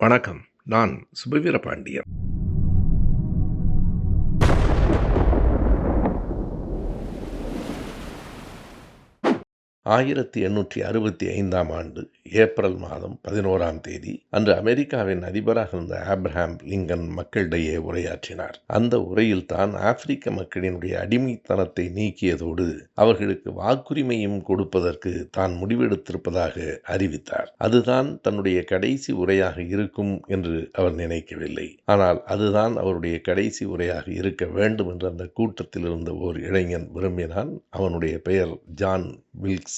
வணக்கம். நான் சுபவீர பாண்டியன் ஆயிரத்தி எண்ணூற்றி அறுபத்தி ஐந்தாம் ஆண்டு ஏப்ரல் மாதம் பதினோராம் தேதி அன்று அமெரிக்காவின் அதிபராக இருந்த ஆப்ரஹாம் லிங்கன் மக்களிடையே உரையாற்றினார். அந்த உரையில் தான் ஆப்பிரிக்க மக்களினுடைய அடிமைத்தனத்தை நீக்கியதோடு அவர்களுக்கு வாக்குரிமையும் கொடுப்பதற்கு தான் முடிவெடுத்திருப்பதாக அறிவித்தார். அதுதான் தன்னுடைய கடைசி உரையாக இருக்கும் என்று அவர் நினைக்கவில்லை. ஆனால் அதுதான் அவருடைய கடைசி உரையாக இருக்க வேண்டும் என்று அந்த கூட்டத்தில் இருந்த ஓர் இளைஞன் விரும்பினான். அவனுடைய பெயர் ஜான் வில்க்ஸ்.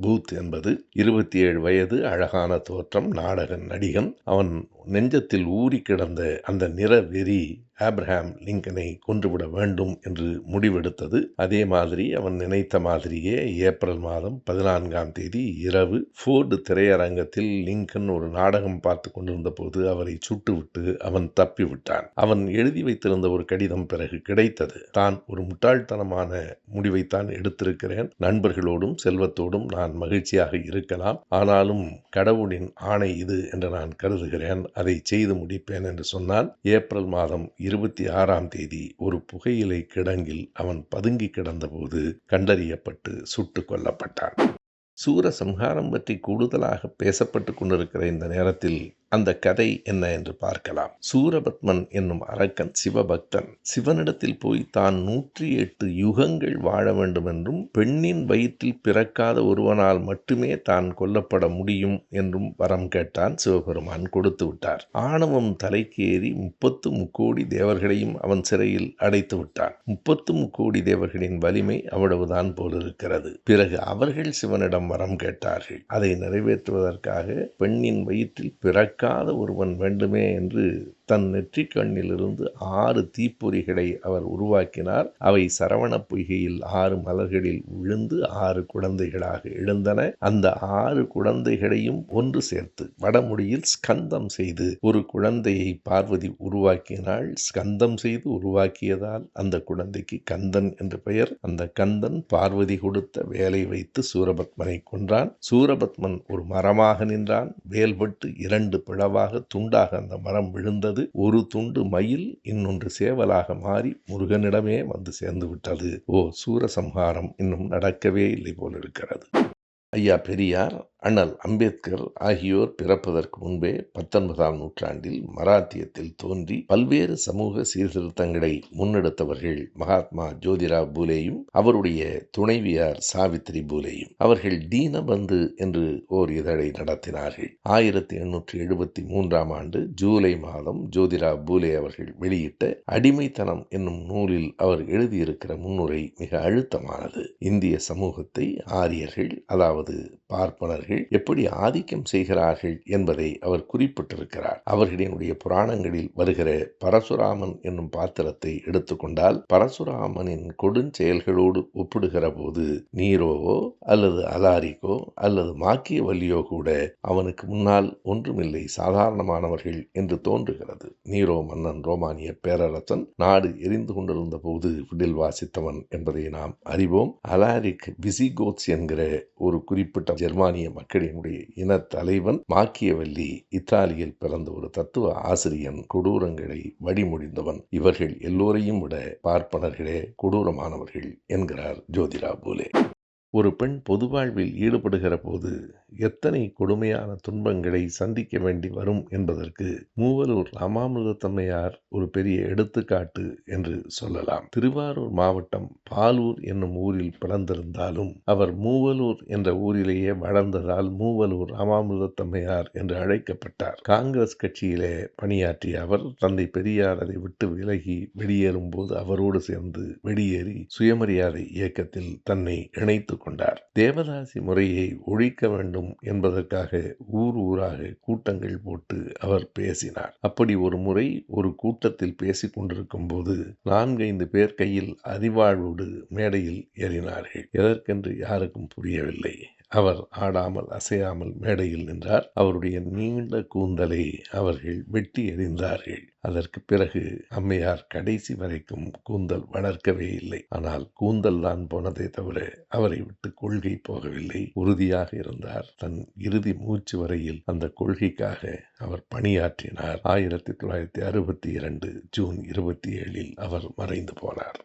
பூத் என்பது இருபத்தி ஏழு வயது அழகான தோற்றம் நாடக நடிகன். அவன் நெஞ்சத்தில் ஊறி கிடந்த அந்த நிற வெறி ஆப்ரஹாம் லிங்கனை கொன்றுவிட வேண்டும் என்று முடிவெடுத்தது. அதே மாதிரி அவன் நினைத்த மாதிரியே ஏப்ரல் மாதம் பதினான்காம் தேதி இரவு ஃபோர்டு திரையரங்கத்தில் லிங்கன் ஒரு நாடகம் பார்த்து கொண்டிருந்த போது அவரை சுட்டுவிட்டு அவன் தப்பிவிட்டான். அவன் எழுதி வைத்திருந்த ஒரு கடிதம் பிறகு கிடைத்தது. தான் ஒரு முட்டாள்தனமான முடிவைத்தான் எடுத்திருக்கிறேன். நண்பர்களோடும் செல்வத்தோடும் நான் மகிழ்ச்சியாக இருக்கலாம். ஆனாலும் கடவுளின் ஆணை இது என்று நான் கருதுகிறேன். அதை செய்து முடிப்பேன் என்று சொன்னான் ஏப்ரல் மாதம் இருபத்தி ஆறாம் தேதி ஒரு புகையிலை கிடங்கில் அவன் பதுங்கி கிடந்தபோது கண்டறியப்பட்டு சுட்டு கொல்லப்பட்டான். சூரசம்ஹாரம் பற்றி கூடுதலாக பேசப்பட்டு கொண்டிருக்கிற இந்த நேரத்தில் அந்த கதை என்ன என்று பார்க்கலாம். சூரபத்மன் என்னும் அரக்கன் சிவபக்தன் சிவனிடத்தில் போய் தான் நூற்றி எட்டு யுகங்கள் வாழ வேண்டும் என்றும் பெண்ணின் வயிற்றில் பிறக்காத ஒருவனால் மட்டுமே தான் கொல்லப்பட முடியும் என்றும் வரம் கேட்டான் சிவபெருமான் கொடுத்து விட்டார். ஆணவம் தலைக்கு ஏறி முப்பத்து முக்கோடி தேவர்களையும் அவன் சிறையில் அடைத்து விட்டான். முப்பத்து முக்கோடி தேவர்களின் வலிமை அவ்வளவுதான் போலிருக்கிறது பிறகு அவர்கள் சிவனிடம் வரம் கேட்டார்கள். அதை நிறைவேற்றுவதற்காக பெண்ணின் வயிற்றில் பிறக்க பிறக்காத ஒருவன் வேண்டுமே என்று தன் நெற்றிக் கண்ணிலிருந்து ஆறு தீப்பொறிகளை அவர் உருவாக்கினார். அவை சரவண பொய்கையில் ஆறு மலர்களில் விழுந்து ஆறு குழந்தைகளாக எழுந்தன. அந்த ஆறு குழந்தைகளையும் ஒன்று சேர்த்து வடமொழியில் ஸ்கந்தம் செய்து ஒரு குழந்தையை பார்வதி உருவாக்கினாள். ஸ்கந்தம் செய்து உருவாக்கியதால் அந்த குழந்தைக்கு கந்தன் என்று பெயர். அந்த கந்தன் பார்வதி கொடுத்த வேலை வைத்து சூரபத்மனை கொன்றான். சூரபத்மன் ஒரு மரமாக நின்றான். வேல்பட்டு இரண்டு பிளவாக துண்டாக அந்த மரம் விழுந்தது. ஒரு துண்டு மயில் இன்னொன்று சேவலாக மாறி முருகனிடமே வந்து சேர்ந்து விட்டது ஓ சூரசம்ஹாரம் இன்னும் நடக்கவே இல்லை போல் இருக்கிறது ஐயா பெரியார் அண்ணல் அம்பேத்கர் ஆகியோர் பிறப்பதற்கு முன்பே பத்தொன்பதாம் நூற்றாண்டில் மராத்தியத்தில் தோன்றி பல்வேறு சமூக சீர்திருத்தங்களை முன்னெடுத்தவர்கள் மகாத்மா ஜோதிராவ் பூலேயும் அவருடைய துணைவியார் சாவித்ரி பூலேயும். அவர்கள் தீனபந்து என்று ஓர் இதழை நடத்தினார்கள். ஆயிரத்தி எண்ணூற்றி எழுபத்தி மூன்றாம் ஆண்டு ஜூலை மாதம் ஜோதிராவ் பூலே அவர்கள் வெளியிட்ட அடிமைத்தனம் என்னும் நூலில் அவர் எழுதியிருக்கிற முன்னுரை மிக அழுத்தமானது. இந்திய சமூகத்தை ஆரியர்கள் அதாவது பார்ப்பனர்கள் எப்படி ஆதிக்கம் செய்கிறார்கள் என்பதை அவர் குறிப்பிட்டிருக்கிறார். அவர்களினுடைய புராணங்களில் வருகிற பரசுராமன் என்னும் பாத்திரத்தை எடுத்துக்கொண்டால் பரசுராமனின் கொடுஞ்செயல்களோடு ஒப்பிடுகிற போது நீரோவோ அல்லது அலாரிக்கோ அல்லது மாக்கியவல்லியோ கூட அவனுக்கு முன்னால் ஒன்றுமில்லை சாதாரணமானவர்கள் என்று தோன்றுகிறது. நீரோ மன்னன் ரோமானிய பேரரசன் நாடு எரிந்து கொண்டிருந்த போது விடில் வாசித்தவன் என்பதை நாம் அறிவோம். அலாரிக் விசிகோத்ஸ் என்கிற ஒரு குறிப்பிட்ட ஜெர்மானிய மக்களினுடைய இன தலைவன் மாக்கியவல்லி இத்தாலியில் பிறந்த ஒரு தத்துவ ஆசிரியன் கொடூரங்களை வழிமொழிந்தவன். இவர்கள் எல்லோரையும் விட பார்ப்பனர்களே கொடூரமானவர்கள் என்கிறார் ஜோதிரா பூலே. ஒரு பெண் பொது வாழ்வில் ஈடுபடுகிற போது எத்தனை கொடுமையான துன்பங்களை சந்திக்க வேண்டி வரும் என்பதற்கு மூவலூர் ராமாமிர்தத்தம்மையார் ஒரு பெரிய எடுத்துக்காட்டு என்று சொல்லலாம். திருவாரூர் மாவட்டம் பாலூர் என்னும் ஊரில் பிறந்திருந்தாலும் அவர் மூவலூர் என்ற ஊரிலேயே வளர்ந்ததால் மூவலூர் ராமாமிர்தத்தம்மையார் என்று அழைக்கப்பட்டார். காங்கிரஸ் கட்சியிலே பணியாற்றிய அவர் தந்தை பெரியார் அதை விட்டு விலகி வெளியேறும் போது அவரோடு சேர்ந்து வெளியேறி சுயமரியாதை இயக்கத்தில் தன்னை இணைத்து கொண்டார். தேவதாசி முறையை ஒழிக்க வேண்டும் என்பதற்காக ஊர் ஊராக கூட்டங்கள் போட்டு அவர் பேசினார். அப்படி ஒரு முறை ஒரு கூட்டத்தில் பேசிக் கொண்டிருக்கும் போது நான்கைந்து பேர் கையில் அறிவாழ்வோடு மேடையில் ஏறினார்கள். எதற்கென்று யாருக்கும் புரியவில்லை. அவர் ஆடாமல் அசையாமல் மேடையில் நின்றார். அவருடைய நீண்ட கூந்தலை அவர்கள் வெட்டி எறிந்தார்கள். அதற்கு பிறகு அம்மையார் கடைசி வரைக்கும் கூந்தல் வளர்க்கவே இல்லை. ஆனால் கூந்தல் தான் போனதே தவிர அவரை விட்டு கொள்கை போகவில்லை. உறுதியாக இருந்தார். தன் இறுதி மூச்சு வரையில் அந்த கொள்கைக்காக அவர் பணியாற்றினார். ஆயிரத்தி தொள்ளாயிரத்தி அறுபத்தி இரண்டு ஜூன் இருபத்தி ஏழில் அவர் மறைந்து போனார்.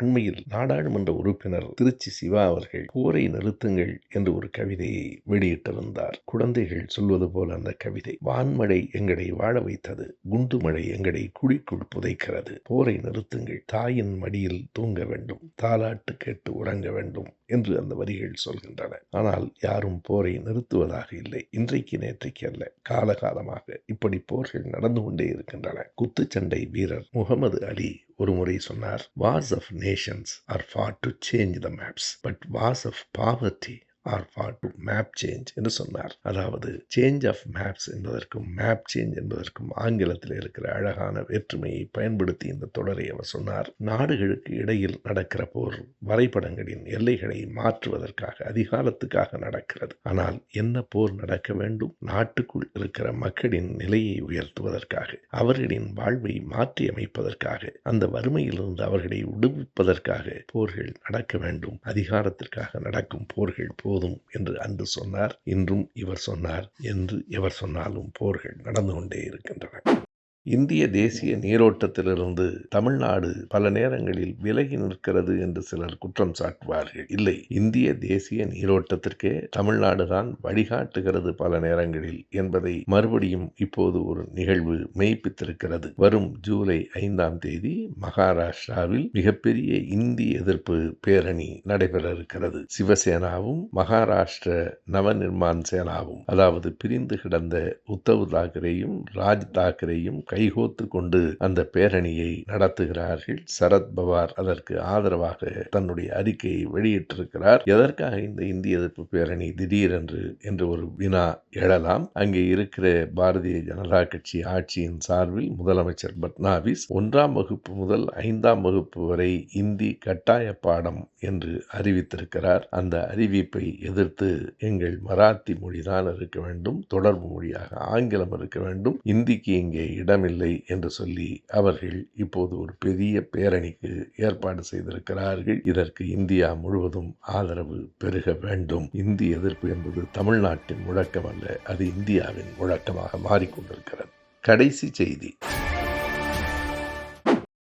அண்மையில் நாடாளுமன்ற உறுப்பினர் திருச்சி சிவா அவர்கள் போரை நிறுத்துங்கள் என்று ஒரு கவிதையை வெளியிட்டிருந்தார். குழந்தைகள் சொல்வது போல அந்த கவிதை வான்மழை எங்களை வாழ வைத்தது குண்டு மழை எங்களை குழிக்குள் புதைக்கிறது. போரை நிறுத்துங்கள் தாயின் மடியில் தூங்க வேண்டும் தாலாட்டு கேட்டு உறங்க வேண்டும் என்று அந்த வரிகள் சொல்கின்றன. ஆனால் யாரும் போரை நிறுத்துவதாக இல்லை. இன்றைக்கு நேற்றைக்கு அல்ல. காலகாலமாக இப்படி போர்கள் நடந்து கொண்டே இருக்கின்றன. குத்துச்சண்டை வீரர் முகமது அலி ஒரு முறை சொன்னார் wars of nations are for to change the maps but wars of poverty are for to map change என்று சொன்னார். அதாவது சேஞ்ச் ஆஃப் மேப்ஸ் என்பதற்கும் மேப் சேஞ்ச் என்பதற்கும் ஆங்கிலத்தில் இருக்கிற அழகான வேற்றுமையை பயன்படுத்தி இந்த தொடரை அவர் சொன்னார். நாடுகளுக்கு இடையில் நடக்கிற போர் வரைபடங்களின் எல்லைகளை மாற்றுவதற்காக அதிகாரத்துக்காக நடக்கிறது. ஆனால் என்ன போர் நடக்க வேண்டும்? நாட்டுக்குள் இருக்கிற மக்களின் நிலையை உயர்த்துவதற்காக அவர்களின் வாழ்வை மாற்றி அமைப்பதற்காக அந்த வறுமையிலிருந்து அவர்களை விடுவிப்பதற்காக போர்கள் நடக்க வேண்டும். அதிகாரத்திற்காக நடக்கும் போர்கள் போர் போதும் என்று அன்று சொன்னார் இன்றும் இவர் சொன்னார் என்று எவர் சொன்னாலும் போர்கள் நடந்து கொண்டே இருக்கின்றன. இந்திய தேசிய நீரோட்டத்திலிருந்து தமிழ்நாடு பல நேரங்களில் விலகி நிற்கிறது என்று சிலர் குற்றம் சாட்டுவார்கள். இல்லை இந்திய தேசிய நீரோட்டத்திற்கே தமிழ்நாடு தான் வழிகாட்டுகிறது பல நேரங்களில் என்பதை மறுபடியும் இப்போது ஒரு நிகழ்வு மெய்ப்பித்திருக்கிறது. வரும் ஜூலை ஐந்தாம் தேதி மகாராஷ்டிராவில் மிகப்பெரிய இந்தி எதிர்ப்பு பேரணி நடைபெற இருக்கிறது சிவசேனாவும் மகாராஷ்டிர நவநிர்மான் சேனாவும் அதாவது பிரிந்து கிடந்த உத்தவ் தாக்கரேயும் ராஜ் தாக்கரேயும் கைகோத்து கொண்டு அந்த பேரணியை நடத்துகிறார்கள். சரத் பவார் அதற்கு ஆதரவாக தன்னுடைய அறிக்கையை வெளியிட்டிருக்கிறார். எதற்காக இந்த இந்திய எதிர்ப்பு பேரணி திடீரென்று என்று ஒரு வினா எழலாம்? அங்கே இருக்கிற பாரதிய ஜனதா கட்சி ஆட்சியின் சார்பில் முதலமைச்சர் பட்னாவிஸ் ஒன்றாம் வகுப்பு முதல் ஐந்தாம் வகுப்பு வரை இந்தி கட்டாய பாடம் என்று அறிவித்திருக்கிறார். அந்த அறிவிப்பை எதிர்த்து எங்கள் மராத்தி மொழிதான் இருக்க வேண்டும். தொடர்பு மொழியாக ஆங்கிலம் இருக்க வேண்டும். இந்திக்கு இங்கே இடம் இடமில்லை என்று சொல்லி அவர்கள் இப்போது ஒரு பெரிய பேரணிக்கு ஏற்பாடு செய்திருக்கிறார்கள். இதற்கு இந்தியா முழுவதும் ஆதரவு பெருக வேண்டும். இந்தி எதிர்ப்பு என்பது தமிழ்நாட்டின் முழக்கம் அல்ல அது இந்தியாவின் முழக்கமாக மாறிக்கொண்டிருக்கிறது. கடைசி செய்தி.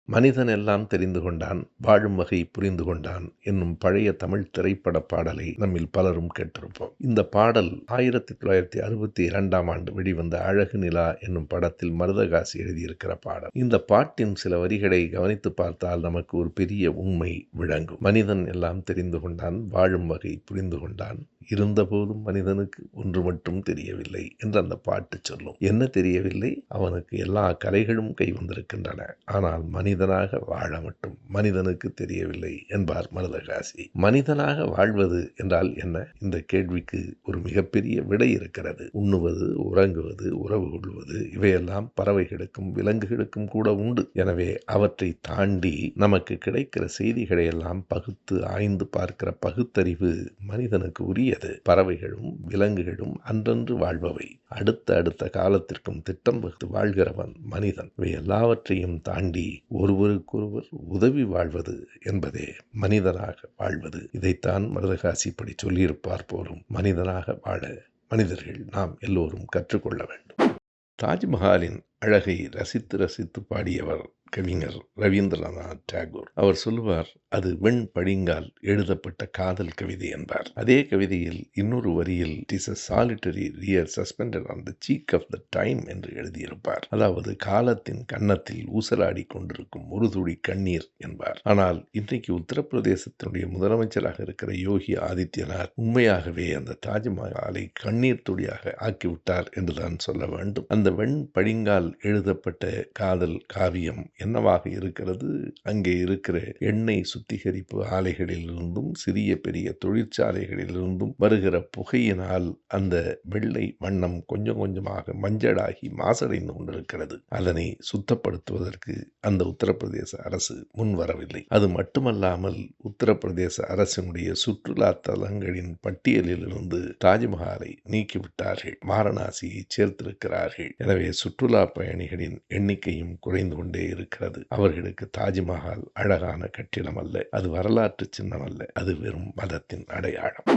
மனிதன் எல்லாம் தெரிந்து கொண்டான் வாழும் வகை புரிந்து கொண்டான் என்னும் பழைய தமிழ் திரைப்பட பாடலை நம்மில் பலரும் கேட்டிருப்போம். இந்த பாடல் ஆயிரத்தி தொள்ளாயிரத்தி அறுபத்தி இரண்டாம் ஆண்டு வெளிவந்த அழகு நிலா என்னும் படத்தில் மருதகாசி எழுதியிருக்கிற பாடல். இந்த பாட்டின் சில வரிகளை கவனித்து பார்த்தால் நமக்கு ஒரு பெரிய உண்மை விளங்கும். மனிதன் எல்லாம் தெரிந்து கொண்டான் வாழும் வகை புரிந்து கொண்டான். இருந்தபோதும் மனிதனுக்கு ஒன்று மட்டும் தெரியவில்லை என்று அந்த பாட்டு சொல்லும். என்ன தெரியவில்லை? அவனுக்கு எல்லா கலைகளும் கை வந்திருக்கின்றன. ஆனால் மனிதனாக வாழ மட்டும் மனிதனுக்கு தெரியவில்லை என்பார் மருதகாசி. மனிதனாக வாழ்வது என்றால் என்ன? இந்த கேள்விக்கு ஒரு மிகப்பெரிய விடை இருக்கிறது. உண்ணுவது உறங்குவது உறவு கொள்வது இவையெல்லாம் பறவைகளுக்கும் விலங்குகளுக்கும் கூட உண்டு. எனவே அவற்றை தாண்டி நமக்கு கிடைக்கிற செய்திகளை எல்லாம் பகுத்து ஆய்ந்து பார்க்கிற பகுத்தறிவு மனிதனுக்கு உரிய உரியது பறவைகளும் விலங்குகளும் அன்றன்று வாழ்பவை. அடுத்த அடுத்த காலத்திற்கும் திட்டம் வகுத்து வாழ்கிறவன் மனிதன். இவை எல்லாவற்றையும் தாண்டி ஒருவருக்கொருவர் உதவி வாழ்வது என்பதே மனிதனாக வாழ்வது. இதைத்தான் மருதகாசி இப்படி சொல்லியிருப்பார் போலும். மனிதனாக வாழ மனிதர்கள் நாம் எல்லோரும் கற்றுக்கொள்ள வேண்டும். தாஜ்மஹாலின் அழகை ரசித்து ரசித்து பாடியவர் கவிஞர் ரவீந்திரநாத் டாகூர். அவர் சொல்லுவார் அது வெண் படிங்கால் எழுதப்பட்ட காதல் கவிதை என்பார். அதே கவிதையில் இன்னொரு வரியில் it is a solitary tear suspended on the cheek of the time என்று எழுதியிருப்பார். அதாவது காலத்தின் கன்னத்தில் ஊசலாடி கொண்டிருக்கும் ஒரு துளி கண்ணீர் என்பார். ஆனால் இன்றைக்கு உத்தரப்பிரதேசத்தினுடைய முதலமைச்சராக இருக்கிற யோகி ஆதித்யநாத் உண்மையாகவே அந்த தாஜ்மஹாலை கண்ணீர் துளியாக ஆக்கிவிட்டார் என்றுதான் சொல்ல வேண்டும். அந்த வெண் படிங்கால் எழுதப்பட்ட காதல் காவியம் என்னவாக இருக்கிறது? அங்கே இருக்கிற எண்ணெய் சுத்திகரிப்பு ஆலைகளிலிருந்தும் சிறிய பெரிய தொழிற்சாலைகளிலிருந்தும் வருகிற புகையினால் அந்த வெள்ளை வண்ணம் கொஞ்சம் கொஞ்சமாக மஞ்சளாகி மாசடைந்து கொண்டிருக்கிறது. அதனை சுத்தப்படுத்துவதற்கு அந்த உத்தரப்பிரதேச அரசு முன்வரவில்லை அது மட்டுமல்லாமல் உத்தரப்பிரதேச அரசினுடைய சுற்றுலா தலங்களின் பட்டியலிலிருந்து தாஜ்மஹாலை நீக்கிவிட்டார்கள். வாரணாசியை சேர்த்திருக்கிறார்கள். எனவே சுற்றுலா பயணிகளின் எண்ணிக்கையும் குறைந்து கொண்டே இருக்கிறது. அவர்களுக்கு தாஜ்மஹால் அழகான கட்டிடம் அல்ல அது வரலாற்று சின்னம் அல்ல அது வெறும் மதத்தின் அடையாளம்.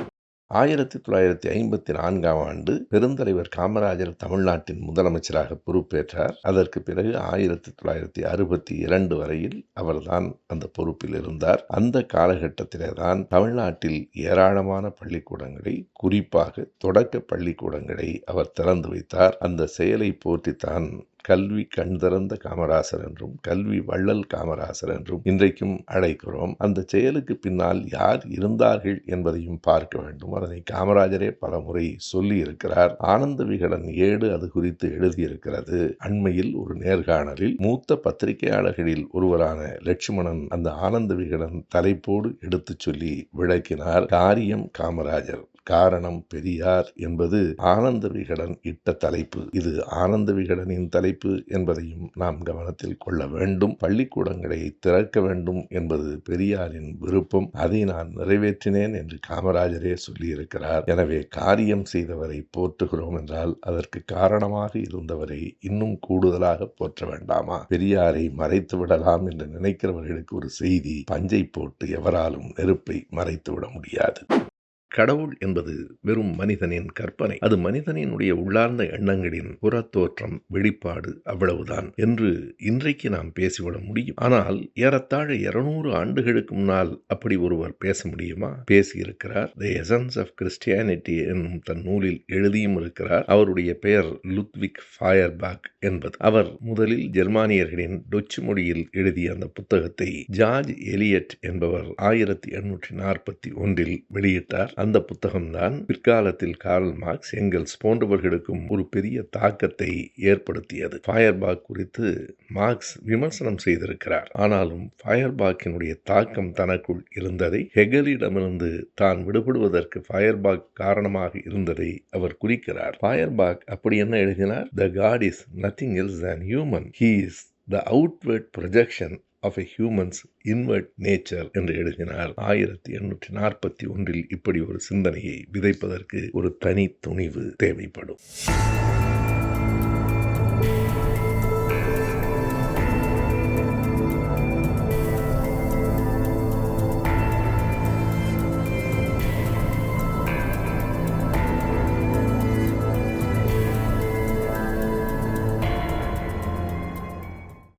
ஆயிரத்தி தொள்ளாயிரத்தி ஐம்பத்தி நான்காம் ஆண்டு பெருந்தலைவர் காமராஜர் தமிழ்நாட்டின் முதலமைச்சராக பொறுப்பேற்றார். அதற்கு பிறகு ஆயிரத்தி தொள்ளாயிரத்தி அறுபத்தி இரண்டு வரையில் அவர்தான் அந்த பொறுப்பில் இருந்தார். அந்த காலகட்டத்திலே தான் தமிழ்நாட்டில் ஏராளமான பள்ளிக்கூடங்களை குறிப்பாக தொடக்க பள்ளிக்கூடங்களை அவர் திறந்து வைத்தார். அந்த செயலை போற்றித்தான் கல்வி கண் திறந்த காமராசர் என்றும் கல்வி வள்ளல் காமராசர் என்றும் இன்றைக்கும் அழைக்கிறோம். அந்த செயலுக்கு பின்னால் யார் இருந்தார்கள் என்பதையும் பார்க்க வேண்டும். அதனை காமராஜரே பல முறை சொல்லி இருக்கிறார் ஆனந்த விகடன் ஏடு அது குறித்து எழுதியிருக்கிறது. அண்மையில் ஒரு நேர்காணலில் மூத்த பத்திரிகையாளர்களில் ஒருவரான லட்சுமணன் அந்த ஆனந்த விகடன் தலைப்போடு எடுத்துச் சொல்லி விளக்கினார். காரியம் காமராஜர். காரணம் பெரியார் என்பது ஆனந்த விகடன் இட்ட தலைப்பு. இது ஆனந்த விகடனின் தலைப்பு என்பதையும் நாம் கவனத்தில் கொள்ள வேண்டும். பள்ளிக்கூடங்களை திறக்க வேண்டும் என்பது பெரியாரின் விருப்பம். அதை நான் நிறைவேற்றினேன் என்று காமராஜரே சொல்லியிருக்கிறார். எனவே காரியம் செய்தவரை போற்றுகிறோம் என்றால் அதற்கு காரணமாக இருந்தவரை இன்னும் கூடுதலாக போற்ற வேண்டாமா? பெரியாரை மறைத்து விடலாம் என்று நினைக்கிறவர்களுக்கு ஒரு செய்தி பஞ்சை போட்டு எவராலும் நெருப்பை மறைத்து விட முடியாது. கடவுள் என்பது வெறும் மனிதனின் கற்பனை. அது மனிதனினுடைய உள்ளார்ந்த எண்ணங்களின் புறத்தோற்றம் வெளிப்பாடு அவ்வளவுதான் என்று இன்றைக்கு நாம் பேசிவிட முடியும். ஆனால் ஏறத்தாழ இருநூறு ஆண்டுகளுக்கு முன்னால் அப்படி ஒருவர் பேச முடியுமா? பேசியிருக்கிறார். த எசன்ஸ் ஆஃப் கிறிஸ்டியானிட்டி என்னும் தன் நூலில் எழுதியும் இருக்கிறார். அவருடைய பெயர் லுத்விக் ஃபயர்பாக் என்பது. அவர் முதலில் ஜெர்மானியர்களின் டொச்சு மொழியில் எழுதிய அந்த புத்தகத்தை ஜார்ஜ் எலியட் என்பவர் ஆயிரத்தி எண்ணூற்றி நாற்பத்தி ஒன்றில் வெளியிட்டார். அந்த புத்தகம்தான் பிற்காலத்தில் கார்ல் மார்க்ஸ் எங்கல்ஸ் போன்றவர்களுக்கும் ஒரு பெரிய தாக்கத்தை ஏற்படுத்தியது. ஃபயர்பாக் குறித்து மார்க்ஸ் விமர்சனம் செய்திருக்கிறார். ஆனாலும் ஃபயர்பாக்கினுடைய தாக்கம் தனக்குள் இருந்ததை ஹெகலிடமிருந்து தான் விடுபடுவதற்கு ஃபயர்பாக் காரணமாக இருந்ததை அவர் குறிக்கிறார். ஃபயர்பாக் அப்படி என்ன எழுதினார்? The god is nothing else than human he is the outward projection of a human's inward nature என்று எழுதினார். ஆயிரத்தி எண்ணூற்றி நாற்பத்தி ஒன்றில் இப்படி ஒரு சிந்தனையை விதைப்பதற்கு ஒரு தனி துணிவு தேவைப்படும்.